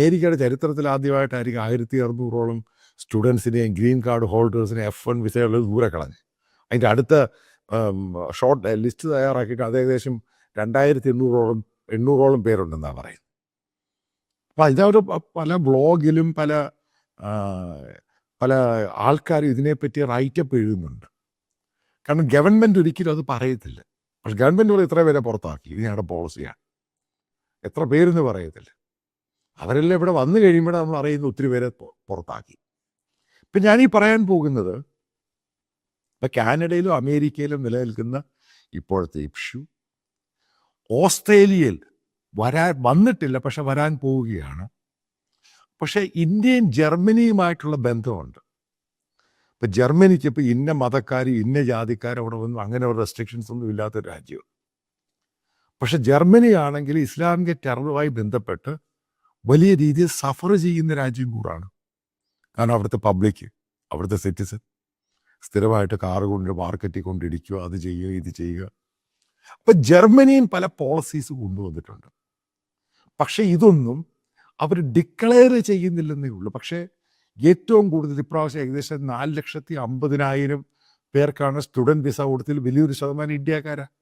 അമേരിക്കയുടെ ചരിത്രത്തിൽ ആദ്യമായിട്ടായിരിക്കും ആയിരത്തി അറുന്നൂറോളം സ്റ്റുഡൻസിനെയും ഗ്രീൻ കാർഡ് ഹോൾഡേഴ്സിനെ എഫ് വൺ വിസകളിൽ ദൂരെ കളഞ്ഞ്. അതിന്റെ അടുത്ത ഷോർട്ട് ലിസ്റ്റ് തയ്യാറാക്കിയിട്ട് അത് ഏകദേശം രണ്ടായിരത്തി എണ്ണൂറോളം എണ്ണൂറോളം പേരുണ്ടെന്നാണ് പറയുന്നത്. അപ്പോൾ ഇതൊരു പല ബ്ലോഗിലും പല പല ആൾക്കാരും ഇതിനെപ്പറ്റി റൈറ്റപ്പ് എഴുതുന്നുണ്ട്. കാരണം ഗവൺമെന്റ് ഒരിക്കലും അത് പറയത്തില്ല. പക്ഷെ ഗവൺമെന്റ് പറയും ഇത്ര പേരെ പുറത്താക്കി. ഇത് ഞങ്ങളുടെ പോളിസിയാണ് എത്ര പേരെന്ന് പറയത്തില്ല. അവരെല്ലാം ഇവിടെ വന്നു കഴിയുമ്പോഴേ നമ്മൾ അറിയുന്ന ഒത്തിരി പേരെ പുറത്താക്കി. ഇപ്പം ഞാനീ പറയാൻ പോകുന്നത് ഇപ്പം കാനഡയിലും അമേരിക്കയിലും നിലനിൽക്കുന്ന ഇപ്പോഴത്തെ ഇഷ്യൂ. ഓസ്ട്രേലിയയിൽ വരാൻ വന്നിട്ടില്ല പക്ഷെ വരാൻ പോവുകയാണ്. പക്ഷേ ഇന്ത്യയും ജർമ്മനിയുമായിട്ടുള്ള ബന്ധമുണ്ട്. ഇപ്പം ജർമ്മനിക്ക് ഇപ്പോൾ ഇന്ന മതക്കാർ ഇന്ന ജാതിക്കാർ അവിടെ വന്നു അങ്ങനെ ഒരു റെസ്ട്രിക്ഷൻസ് ഒന്നും ഇല്ലാത്ത രാജ്യമാണ്. പക്ഷെ ജർമ്മനി ആണെങ്കിൽ ഇസ്ലാമിക ടെററുമായി ബന്ധപ്പെട്ട് വലിയ രീതിയിൽ സഫർ ചെയ്യുന്ന രാജ്യം കൂടാണ്. കാരണം അവിടുത്തെ പബ്ലിക് അവിടുത്തെ സിറ്റിസൺ സ്ഥിരമായിട്ട് കാറ് കൊണ്ട് മാർക്കറ്റിൽ കൊണ്ടിരിക്കുക അത് ചെയ്യുക ഇത് ചെയ്യുക. അപ്പം ജർമ്മനിയും പല പോളിസീസ് കൊണ്ടുവന്നിട്ടുണ്ട്. പക്ഷേ ഇതൊന്നും അവർ ഡിക്ലെയർ ചെയ്യുന്നില്ലെന്നേ ഉള്ളൂ. പക്ഷേ ഏറ്റവും കൂടുതൽ ഇപ്രാവശ്യം ഏകദേശം നാല് ലക്ഷത്തി അമ്പതിനായിരം പേർക്കാണ് സ്റ്റുഡന്റ് വിസ കൊടുത്തതിൽ വലിയൊരു ശതമാനം ഇന്ത്യക്കാരാണ്